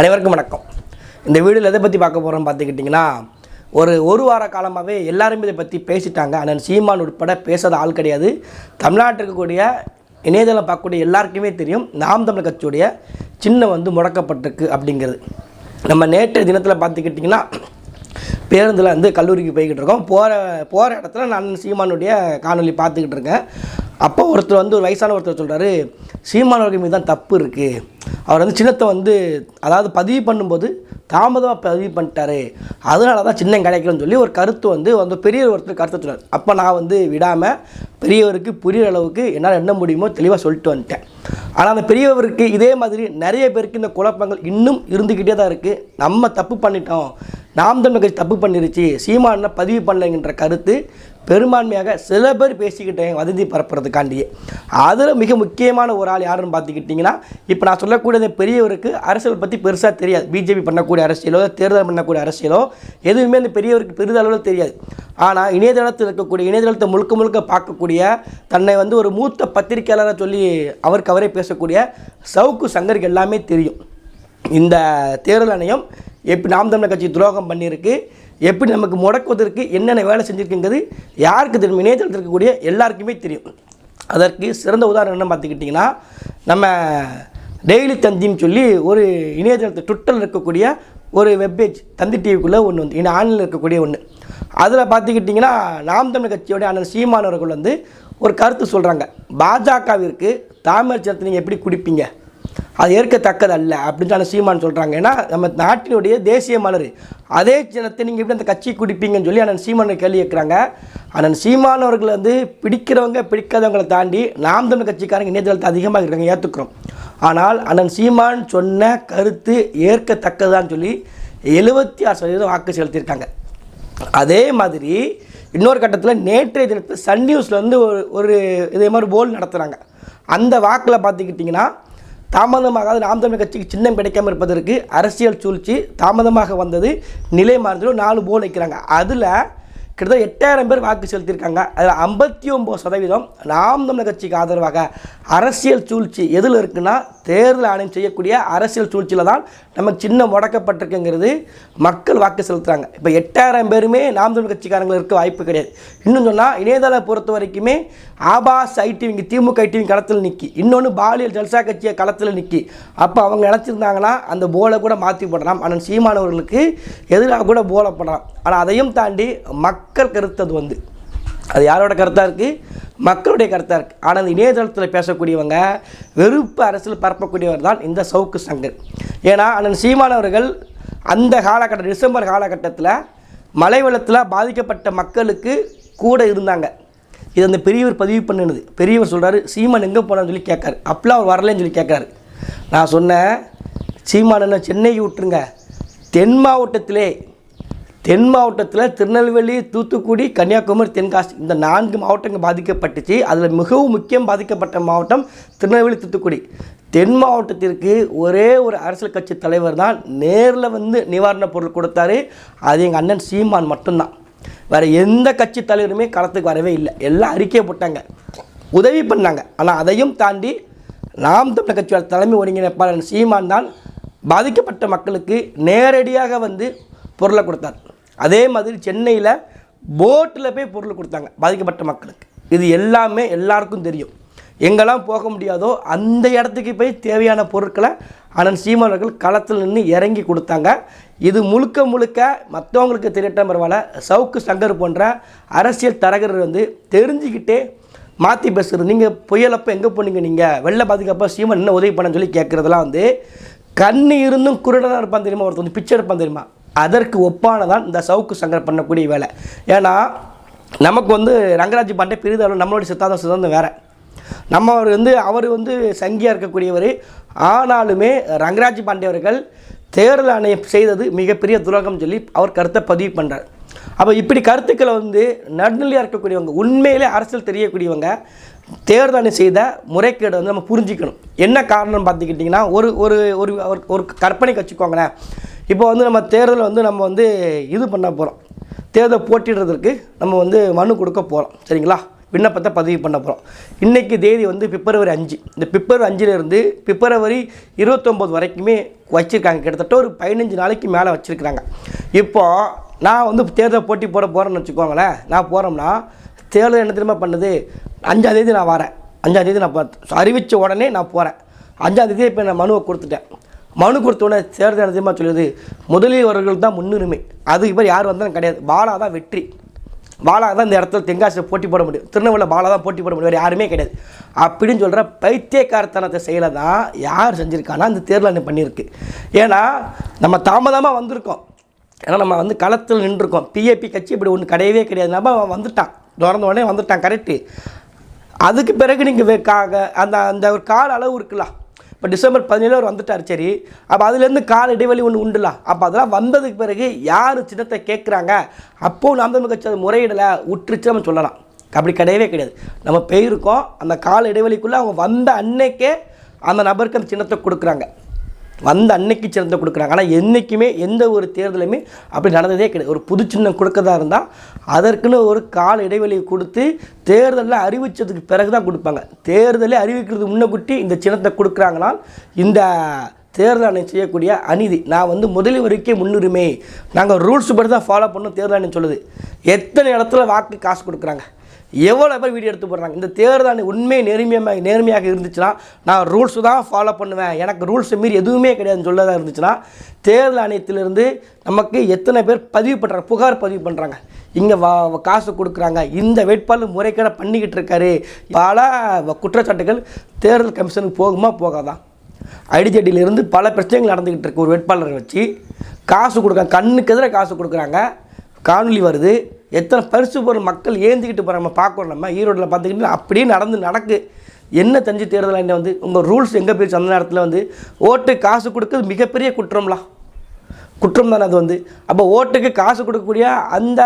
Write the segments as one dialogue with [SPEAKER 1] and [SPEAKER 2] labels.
[SPEAKER 1] அனைவருக்கும் வணக்கம். இந்த வீடியோவில் எதை பற்றி பார்க்க போகிறோம் பார்த்துக்கிட்டிங்கன்னா ஒரு ஒரு வார காலமாகவே எல்லாருமே இதை பற்றி பேசிட்டாங்க. ஆனால் சீமான் உட்பட பேசாத ஆள் கிடையாது. தமிழ்நாட்டில் இருக்கக்கூடிய இணையதளம் பார்க்கக்கூடிய எல்லாருக்குமே தெரியும். நாம் தமிழ் கட்சியுடைய சின்னம் வந்து முடக்கப்பட்டிருக்கு அப்படிங்கிறது. நம்ம நேற்று தினத்தில் பார்த்துக்கிட்டிங்கன்னா பேருந்தில் வந்து கல்லூரிக்கு போய்கிட்டு இருக்கோம். போகிற போகிற இடத்துல நான் சீமானுடைய காணொளி பார்த்துக்கிட்டு இருக்கேன். அப்போ ஒருத்தர் வந்து ஒரு வயசான ஒருத்தர் சொல்கிறாரு சீமானவர்கள் மீது தான் தப்பு இருக்குது அவர் வந்து சின்னத்தை வந்து அதாவது பதிவு பண்ணும்போது தாமதமாக பதிவு பண்ணிட்டாரு. அதனால தான் சின்னம் கிடைக்கலன்னு சொல்லி ஒரு கருத்து வந்து வந்து பெரிய ஒருத்தர் கருத்தை சொன்னார். அப்போ நான் வந்து விடாமல் பெரியவருக்கு புரியுற அளவுக்கு என்னால் என்ன முடியுமோ தெளிவாக சொல்லிட்டு வந்துட்டேன். ஆனால் அந்த பெரியவருக்கு இதே மாதிரி நிறைய பேருக்கு இந்த குழப்பங்கள் இன்னும் இருந்துக்கிட்டே தான் இருக்குது நம்ம தப்பு பண்ணிட்டோம். நாம் தமிழ் கட்சி தப்பு பண்ணிருச்சு சீமானை பதிவு பண்ணலைங்கிற கருத்து பெரும்பான்மையாக சில பேர் பேசிக்கிட்டேன் வதந்தி பரப்புறதுக்காண்டியே. அதில் மிக முக்கியமான ஒரு ஆள் யாருன்னு பார்த்துக்கிட்டிங்கன்னா இப்போ நான் சொல்லக்கூடிய இந்த பெரியவருக்கு அரசியல் பற்றி பெருசாக தெரியாது. பிஜேபி பண்ணக்கூடிய அரசியலோ தேர்தல் பண்ணக்கூடிய அரசியலோ எதுவுமே அந்த பெரியவருக்கு பெரிதளவில் தெரியாது. ஆனால் இணையதளத்தில் இருக்கக்கூடிய இணையதளத்தை முழுக்க முழுக்க பார்க்கக்கூடிய தன்னை வந்து ஒரு மூத்த பத்திரிகையாளராக சொல்லி அவருக்கு அவரே பேசக்கூடிய சவுக்கு சங்கருக்கு எல்லாமே தெரியும். இந்த தேர்தல் ஆணையம் எப்படி நாம் தமிழர் கட்சி துரோகம் பண்ணியிருக்கு எப்படி நமக்கு முடக்குவதற்கு என்னென்ன வேலை செஞ்சுருக்குங்கிறது யாருக்கு தெரியும்? இணையதளத்தில் இருக்கக்கூடிய எல்லாருக்குமே தெரியும். அதற்கு சிறந்த உதாரணம் என்ன பார்த்துக்கிட்டிங்கன்னா நம்ம டெய்லி தந்தின்னு சொல்லி ஒரு இணையதளத்தில் ட்விட்டரில் இருக்கக்கூடிய ஒரு வெப்பேஜ் தந்தி டிவிக்குள்ளே ஒன்று வந்து இன்னும் ஆன்லைனில் இருக்கக்கூடிய ஒன்று அதில் பார்த்துக்கிட்டிங்கன்னா நாம் தமிழர் கட்சியோடைய அண்ணன் சீமானவர்கள் வந்து ஒரு கருத்து சொல்கிறாங்க பாஜகவிற்கு தாமரை சின்னத்தை நீங்கள் எப்படி குடிப்பீங்க? அது ஏற்கத்தக்கது அல்ல அப்படின்னு சொல்லி சீமான் சொல்கிறாங்க ஏன்னா நம்ம நாட்டினுடைய தேசிய மலர். அதே ஜனத்தை நீங்கள் எப்படி அந்த கட்சி குடிப்பீங்கன்னு சொல்லி அண்ணன் சீமானை கேள்வி கேட்குறாங்க. அண்ணன் சீமான் அவர்கள் வந்து பிடிக்கிறவங்க பிடிக்காதவங்களை தாண்டி நாம் தமிழ் கட்சிக்காரங்க இணையதளத்தை அதிகமாக இருக்காங்க ஏற்றுக்கிறோம் ஆனால் அண்ணன் சீமான் சொன்ன கருத்து ஏற்கத்தக்கதான்னு சொல்லி எழுபத்தி ஆறு சதவீதம் வாக்கு செலுத்தியிருக்காங்க. அதே மாதிரி இன்னொரு கட்டத்தில் நேற்றைய தினத்தில் சன் நியூஸில் வந்து ஒரு ஒரு இதே மாதிரி போல் நடத்துகிறாங்க அந்த வாக்கில் பார்த்துக்கிட்டிங்கன்னா தாமதமாக நாம் தமிழர் கட்சிக்கு சின்னம் கிடைக்காம இருப்பதற்கு அரசியல் சூழ்ச்சி தாமதமாக வந்தது. நிலை மாறுதலும் நாலு போல் வைக்கிறாங்க அதில் கிட்டத்தட்ட எட்டாயிரம் பேர் வாக்கு செலுத்தியிருக்காங்க. அதில் ஐம்பத்தி ஒம்பது சதவீதம் நாம் தமிழர் கட்சிக்கு ஆதரவாக அரசியல் சூழ்ச்சி எதில் இருக்குன்னா தேர்தல் ஆணையம் செய்யக்கூடிய அரசியல் சூழ்ச்சியில் தான் நமக்கு சின்ன முடக்கப்பட்டிருக்குங்கிறது மக்கள் வாக்கு செலுத்துகிறாங்க இப்போ எட்டாயிரம் பேருமே நாம் தமிழ் கட்சிக்காரங்களுக்கு இருக்க வாய்ப்பு கிடையாது. இன்னும் சொன்னால் இணையதளம் பொறுத்த வரைக்குமே ஆபாஸ் ஐடிவிங்க திமுக ஐடிவி களத்தில் நிற்கி இன்னொன்று பாலியல் ஜல்சா கட்சியை களத்தில் நிற்கி அப்போ அவங்க நினச்சிருந்தாங்கன்னா அந்த போலை கூட மாற்றி போடலாம். ஆனால் சீமானவர்களுக்கு எதிராக கூட போலை போடலாம். ஆனால் அதையும் தாண்டி மக்கள் கருத்தது வந்து. அது யாரோட கருத்தாக இருக்குது மக்களுடைய கருத்தாக இருக்குது ஆனால் இந்த இணையதளத்தில் பேசக்கூடியவங்க வெறுப்பு அரசியல் பரப்பக்கூடியவர் தான் இந்த சவுக்கு சங்கர் ஏன்னா அண்ணன் சீமானவர்கள் அந்த காலகட்ட டிசம்பர் காலகட்டத்தில் மழை வெள்ளத்தில் பாதிக்கப்பட்ட மக்களுக்கு கூட இருந்தாங்க. இது அந்த பெரியவர் பதிவு பண்ணினது. பெரியவர் சொல்கிறாரு சீமான் எங்கே போனான்னு சொல்லி கேட்காரு. அப்பெல்லாம் அவர் வரலன்னு சொல்லி கேட்காரு. நான் சொன்னேன் சீமான சென்னைக்கு விட்டுருங்க. தென் மாவட்டத்திலே தென் மாவட்டத்தில் திருநெல்வேலி தூத்துக்குடி கன்னியாகுமரி தென்காசி இந்த நான்கு மாவட்டங்கள் பாதிக்கப்பட்டுச்சு. அதில் மிகவும் முக்கியம் பாதிக்கப்பட்ட மாவட்டம் திருநெல்வேலி தூத்துக்குடி. தென் மாவட்டத்திற்கு ஒரே ஒரு அரசியல் கட்சி தலைவர் தான் நேரில் வந்து நிவாரணப் பொருள் கொடுத்தாரு. அது எங்கள் அண்ணன் சீமான் மட்டும்தான். வேறு எந்த கட்சி தலைவருமே களத்துக்கு வரவே இல்லை. எல்லாம் அறிக்கை போட்டாங்க. உதவி பண்ணாங்க. ஆனால் அதையும் தாண்டி நாம் தமிழர் கட்சியோட தலைமை ஒருங்கிணைப்பாளர் சீமான் தான் பாதிக்கப்பட்ட மக்களுக்கு நேரடியாக வந்து பொருளை கொடுத்தார். அதே மாதிரி சென்னையில் போட்டில் போய் பொருள் கொடுத்தாங்க பாதிக்கப்பட்ட மக்களுக்கு. இது எல்லாமே எல்லாருக்கும் தெரியும். எங்கெல்லாம் போக முடியாதோ அந்த இடத்துக்கு போய் தேவையான பொருட்களை அண்ணன் சீமானவர்கள் களத்தில் நின்று இறங்கி கொடுத்தாங்க. இது முழுக்க முழுக்க மற்றவங்களுக்கு தெரியட்டும் பரவாயில்ல. சவுக்கு சங்கர் போன்ற அரசியல் தரகர் வந்து தெரிஞ்சுக்கிட்டே மாற்றி பேசுகிறது நீங்கள் புயலப்போ எங்கே போனீங்க நீங்கள் வெள்ளை பாதிக்கப்போ சீமன் என்ன உதவி பண்ணன்னு சொல்லி கேட்குறதெல்லாம் வந்து கண் இருந்தும் குருடனாக இருப்பான் தெரியுமா? ஒருத்தர் வந்து பிச்சை எடுப்பான் தெரியுமா? அதற்கு ஒப்பானதான் இந்த சவுக்கு சங்கர் பண்ணக்கூடிய வேலை. ஏன்னா நமக்கு வந்து ரங்கராஜ் பாண்டே பெரிதளவு நம்மளுடைய சித்தாந்தம் சித்தாந்தம் வேறு. நம்ம அவர் வந்து அவர் வந்து சங்கியாக இருக்கக்கூடியவர். ஆனாலுமே ரங்கராஜ் பாண்டே அவர்கள் தேர்தல் ஆணையம் செய்தது மிகப்பெரிய துரோகம் சொல்லி அவர் கருத்தை பதிவு பண்ணுறார் அப்போ இப்படி கருத்துக்களை வந்து நடுநிலையாக இருக்கக்கூடியவங்க உண்மையிலே அரசியல் தெரியக்கூடியவங்க தேர்தலை செய்த முறைகேடு வந்து நம்ம புரிஞ்சிக்கணும். என்ன காரணம் பார்த்துக்கிட்டிங்கன்னா ஒரு ஒரு ஒரு ஒரு- ஒரு கற்பனைக்கு வச்சுக்கோங்களேன். இப்போ வந்து நம்ம தேர்தல் வந்து நம்ம வந்து இது பண்ண போகிறோம் தேர்தல் போட்டிடுறதுக்கு நம்ம வந்து மனு கொடுக்க போகிறோம் சரிங்களா? விண்ணப்பத்தை பதிவு பண்ண போகிறோம் இன்றைக்கி தேதி வந்து பிப்ரவரி அஞ்சு. இந்த பிப்ரவரி அஞ்சுலேருந்து பிப்ரவரி இருபத்தொம்போது வரைக்குமே வச்சுருக்காங்க. கிட்டத்தட்ட ஒரு பதினஞ்சு நாளைக்கு மேலே வச்சுருக்கிறாங்க. இப்போது நான் வந்து தேர்தல் போட்டி போட போகிறேன்னு வச்சுக்கோங்களேன். நான் போகிறோம்னா தேர்தல் என்ன திரும்ப பண்ணுது? அஞ்சாந்தேதி நான் வரேன். அஞ்சாந்தேதி நான் அறிவித்த உடனே நான் போகிறேன் அஞ்சாந்தேதி இப்போ நான் மனுவை கொடுத்துட்டேன். மனு கொடுத்த சேர்ந்த தேர்தல் என்ன சொல்லுது? முதலீவர்கள் தான் முன்னுரிமை. அது இப்போ யார் வந்தாலும் கிடையாது. பாலா தான் வெற்றி. பாலா தான் இந்த இடத்துல தென்காசியில் போட்டி போட முடியும். திருநெல்வேலியில் பாலா தான் போட்டி போட முடியும். வேறு யாருமே கிடையாது. அப்படின்னு சொல்கிற பைத்தியக்காரத்தனத்தை செயலை தான் யார் செஞ்சுருக்கானா இந்த தேர்தல் ஆணையம் பண்ணியிருக்கு. ஏன்னா நம்ம தாமதமாக வந்திருக்கோம். ஏன்னா நம்ம வந்து களத்தில் நின்றுருக்கோம். பிஏபி கட்சி இப்படி ஒன்று கிடையவே கிடையாது. நம்ம அவன் வந்துட்டான். திறந்த உடனே வந்துட்டான். கரெக்டு அதுக்கு பிறகு நீங்கள் அந்த அந்த ஒரு கால அளவு இருக்கலாம். இப்போ டிசம்பர் பதினேழு அவர் வந்துட்டார் சரி. அப்போ அதுலேருந்து கால இடைவெளி ஒன்று உண்டுல? அப்போ அதெல்லாம் வந்ததுக்கு பிறகு யார் சின்னத்தை கேட்குறாங்க அப்போது நாம் தமிழ் கட்சி அது முறையிடலை உற்றுச்சு நம்ம சொல்லலாம். அப்படி கிடையவே கிடையாது. நம்ம போயிருக்கோம் அந்த கால இடைவெளிக்குள்ளே அவங்க வந்த அன்னைக்கே அந்த நபருக்கு அந்த சின்னத்தை கொடுக்குறாங்க. வந்த அன்னைக்கு சின்னத்தை கொடுக்குறாங்க. ஆனால் என்றைக்குமே எந்த ஒரு தேர்தலுமே அப்படி நடந்ததே கிடையாது. ஒரு புது சின்னம் கொடுக்கறதா இருந்தால் அதற்குன்னு ஒரு கால இடைவெளி கொடுத்து தேர்தலில் அறிவித்ததுக்கு பிறகு தான் கொடுப்பாங்க. தேர்தலே அறிவிக்கிறது முன்னக்குட்டி இந்த சின்னத்தை கொடுக்குறாங்கன்னா இந்த தேர்தல் ஆணையம் செய்யக்கூடிய அநீதி. நான் வந்து முதல்வருக்கே முன்னுரிமை. நாங்கள் ரூல்ஸ் படி தான் ஃபாலோ பண்ணோம் தேர்தல் ஆணையம் சொல்லுது. எத்தனை இடத்துல வாக்கு காசு கொடுக்குறாங்க? எவ்வளோ பேர் வீடியோ எடுத்து போடுறாங்க? இந்த தேர்தல் உண்மை நேர்மையாக நேர்மையாக இருந்துச்சுன்னா நான் ரூல்ஸ் தான் ஃபாலோ பண்ணுவேன். எனக்கு ரூல்ஸ் மீறி எதுவுமே கிடையாதுன்னு சொல்லதாக இருந்துச்சுன்னா தேர்தல் ஆணையத்திலிருந்து நமக்கு எத்தனை பேர் பதிவு பண்ணுறாங்க புகார் பதிவு பண்ணுறாங்க இங்கே வா காசு கொடுக்குறாங்க. இந்த வேட்பாளர் முறைகேட பண்ணிக்கிட்டு இருக்காரு. பல குற்றச்சாட்டுகள் தேர்தல் கமிஷனுக்கு போகுமா போகாதான் ஐடிஜெட்டியிலிருந்து பல பிரச்சனைகள் நடந்துக்கிட்டு இருக்கு ஒரு வேட்பாளரை வச்சு. காசு கொடுக்குறாங்க கண்ணுக்கு எதிராக காசு கொடுக்குறாங்க. காணொலி வருது. எத்தனை பரிசு பொருள் மக்கள் ஏந்திக்கிட்டு போகிற நம்ம பார்க்குறோம் நம்ம ஈரோட்டில் பார்த்துக்கிட்டு அப்படியே நடந்து நடக்கு. என்ன தஞ்சு தேர்தல் என்ன வந்து உங்கள் ரூல்ஸ் எங்கே போயிடுச்சு? அந்த நேரத்தில் வந்து ஓட்டு காசு கொடுக்குறது மிகப்பெரிய குற்றம்லாம் குற்றம் தானே அது வந்து. அப்போ ஓட்டுக்கு காசு கொடுக்கக்கூடிய அந்த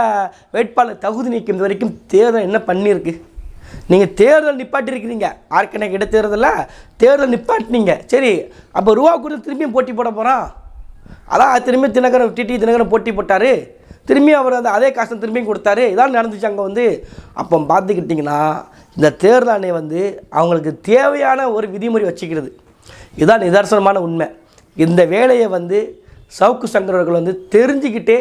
[SPEAKER 1] வேட்பாளர் தகுதி நீக்கம் வரைக்கும் தேர்தல் என்ன பண்ணியிருக்கு? நீங்கள் தேர்தல் நிப்பாட்டிருக்கிறீங்க ஆர்கனைக் இடைத்தேர்தலில் தேர்தல் நிப்பாட்டினீங்க. சரி அப்போ ரூபா கொடுத்து திரும்பியும் போட்டி போட போகிறான் அதான் திரும்பி தினகரன் டிடி தினகரன் போட்டி போட்டார். திரும்பி அவர் அந்த அதே காசை திரும்பியும் கொடுத்தாரு. இதான் நடந்துச்சு அங்கே வந்து. அப்போ பார்த்துக்கிட்டிங்கன்னா இந்த தேர்தல் ஆணையம் வந்து அவங்களுக்கு தேவையான ஒரு விதிமுறை வச்சுக்கிறது. இதுதான் நிதர்சனமான உண்மை. இந்த வேலையை வந்து சவுக்கு சங்கரவர்கள் வந்து தெரிஞ்சுக்கிட்டே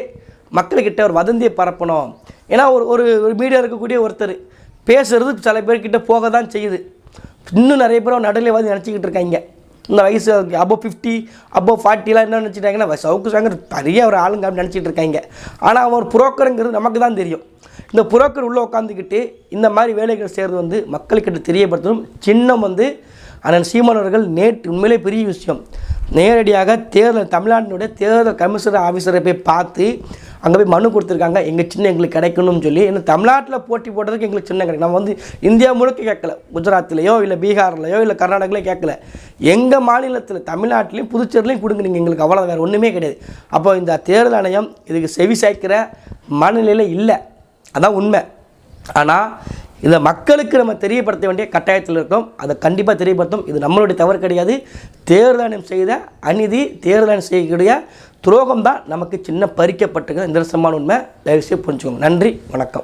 [SPEAKER 1] மக்கள்கிட்ட ஒரு வதந்தியை பரப்பணும். ஏன்னா ஒரு ஒரு ஒரு மீடியா இருக்கக்கூடிய ஒருத்தர் பேசுகிறது சில பேர்கிட்ட போக தான் செய்யுது. இன்னும் நிறைய பேர் நடுநிலைவாதி வந்து நினச்சிக்கிட்டு இருக்காங்க. இந்த வயசு அபோ ஃபிஃப்டி அபோ ஃபார்ட்டிலாம் என்ன நினச்சிட்டாங்கன்னா சவுக்கு சாங்கர் பெரிய ஒரு ஆளுங்க அப்படின்னு நினச்சிட்டு இருக்காங்க. ஆனால் அவன் ஒரு புரோக்கருங்கிறது நமக்கு தான் தெரியும். இந்த புரோக்கர் உள்ளே உட்காந்துக்கிட்டு இந்த மாதிரி வேலைகள் செய்கிறது வந்து மக்களுக்கிட்ட தெரியப்படுத்தணும். சின்னம் வந்து அண்ணன் சீமானவர்கள் நேற்று உண்மையிலே பெரிய விஷயம். நேரடியாக தேர்தல் தமிழ்நாட்டினுடைய தேர்தல் கமிஷனர் ஆஃபீஸரை போய் பார்த்து அங்கே போய் மனு கொடுத்துருக்காங்க. எங்கள் சின்ன எங்களுக்கு கிடைக்கணும்னு சொல்லி. ஏன்னா தமிழ்நாட்டில் போட்டி போடுறதுக்கு எங்களுக்கு சின்ன கிடைக்கும் நம்ம வந்து இந்தியா முழுக்க கேட்கல. குஜராத்லேயோ இல்லை பீகார்லையோ இல்லை கர்நாடகாலையோ கேட்கல. எங்கள் மாநிலத்தில் தமிழ்நாட்டிலையும் புதுச்சேரிலையும் கொடுங்க நீங்கள் எங்களுக்கு அவ்வளோ வேறு ஒன்றுமே கிடையாது. அப்போ இந்த தேர்தல் ஆணையம் இதுக்கு செவி சேர்க்கிற மனநிலையில் இல்லை. அதான் உண்மை. ஆனால் இதை மக்களுக்கு நம்ம தெரியப்படுத்த வேண்டிய கட்டாயத்தில் இருக்கோம். அதை கண்டிப்பாக தெரியப்படுத்தும். இது நம்மளுடைய தவறு கிடையாது. தேர்தல் செய்த அநீதி தேர்தல் செய்யக்கூடிய துரோகம் தான் நமக்கு சின்ன பறிக்கப்பட்டிருக்கிற நிதர்சனமான உண்மை. தயவுசெய்து புரிஞ்சுக்கோங்க. நன்றி. வணக்கம்.